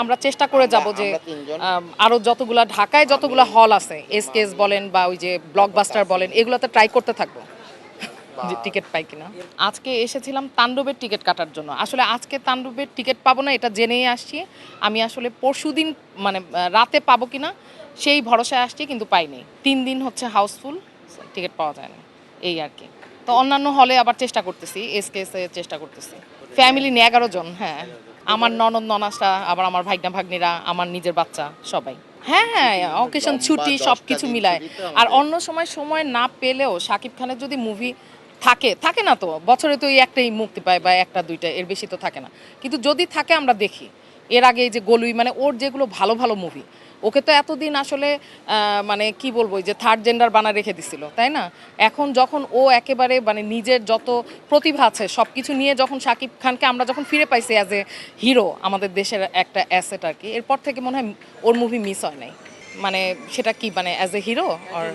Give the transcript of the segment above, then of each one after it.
আমরা চেষ্টা করে যাব যে আমরা আরও যতগুলা ঢাকায় যতগুলা হল আছে এসকেএস বলেন বা ওই যে ব্লকবাস্টার বলেন এগুলোতে ট্রাই করতে থাকব। যে টিকিট পাই কিনা। আজকে এসেছিলাম তাণ্ডবের টিকিট কাটার জন্য। আসলে আজকে তাণ্ডবের টিকিট পাবো না এটা জেনেই আসছি। আমি আসলে পরশুদিন মানে রাতে পাবো কিনা সেই ভরসায় আসছি কিন্তু পাইনি। তিন দিন হচ্ছে হাউসফুল টিকিট পাওয়া যায় না এই আর কি। তো অন্যান্য হলে আবার চেষ্টা করতেছি এসকেএসে চেষ্টা করতেছি। ফ্যামিলি নিয়ে এগারো জন হ্যাঁ। আমার ননদ ননাসরা আবার আমার ভাগনা ভাগ্নিরা আমার নিজের বাচ্চা সবাই। হ্যাঁ হ্যাঁ অকেশন ছুটি সব কিছু মিলায়। আর অন্য সময় সময় না পেলেও শাকিব খানের যদি মুভি থাকে থাকে না তো বছরে তো এই একটাই মুক্তি পায় বা একটা দুইটা এর বেশি তো থাকে না। কিন্তু যদি থাকে আমরা দেখি। এর আগে যে গলুই মানে ওর যেগুলো ভালো ভালো মুভি ওকে তো এতদিন আসলে মানে কি বলব যে থার্ড জেন্ডার বানা রেখে দিছিল তাই না? এখন যখন ও একেবারে মানে নিজের যত প্রতিভা আছে সব কিছু নিয়ে যখন শাকিব খানকে আমরা যখন ফিরে পাইছি অ্যাজ এ হিরো আমাদের দেশের একটা অ্যাসেট আর কি এরপর থেকে মনে হয় ওর মুভি মিস হয় নাই। মানে সেটা কি মানে অ্যাজ এ হিরো আর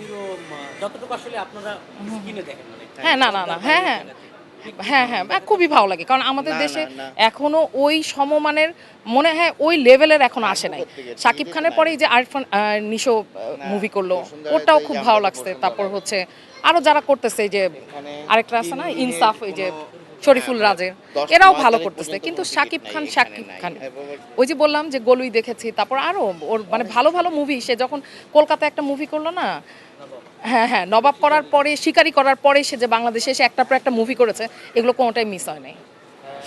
যতটুকু আসলে আপনারা স্ক্রিনে দেখেন হ্যাঁ না না না হ্যাঁ হ্যাঁ। হ্যাঁ হ্যাঁ হ্যাঁ, খুবই ভালো লাগে। কারণ আমাদের দেশে। এখনও ওই সমমানের মনে হয় ওই লেভেলের এখনও আসে নাই। শাকিব খানের। পরেই যে আরফান নিশো মুভি করল ওটাও খুব ভালো লাগছে। তারপর হচ্ছে আরও যারা করতেছে এই যে আরেকটা আছে না ইনসাফ এই যে শরীফুল হ্যাঁ, রাজের এরাও ভালো করতেছে। কিন্তু কোনো শাকিব খান এখানে খান। ওই যে বললাম যে গলুই দেখেছি তারপর আরও ওর মানে ভালো ভালো মুভি সে যখন কলকাতায় একটা মুভি করল না হ্যাঁ হ্যাঁ নবাব করার পরে শিকারি করার পরে সে যে বাংলাদেশে এসে একটা পর একটা মুভি করেছে এগুলো কোনোটাই মিস হয় নাই।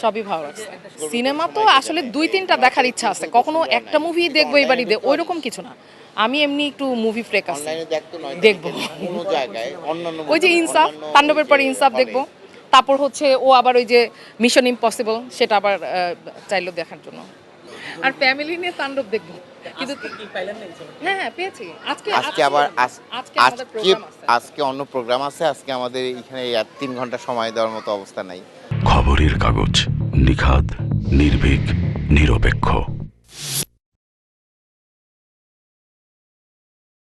সবই ভালো লাগছে সিনেমা তো আসলে দুই তিনটা দেখার ইচ্ছা আছে। কখনো একটা মুভি দেখব এবারই দে ওই রকম কিছু না। আমি এমনি একটু মুভি ফ্রেক আছি। অনলাইনে দেখতো নয় দেখব। ওই যে ইনসাফ তাণ্ডবের পরে ইনসাফ দেখব। তারপর হচ্ছে ও আবার ওই যে মিশন ইম্পসিবল সেটা আবার চাইলো দেখার জন্য। আর ফ্যামিলি নিয়ে তাণ্ডব দেখব। কিন্তু হ্যাঁ হ্যাঁ পেয়েছি। আজকে আজকে আবার আজ- আজকে আমাদের আজকে প্রোগ্রাম আছে। আজকে অন্য প্রোগ্রাম আছে আজকে আমাদের এখানে আর তিন ঘণ্টা সময় দেওয়ার মতো অবস্থা নাই। খবরের কাগজ নিখাদ নির্ভীক নিরপেক্ষ।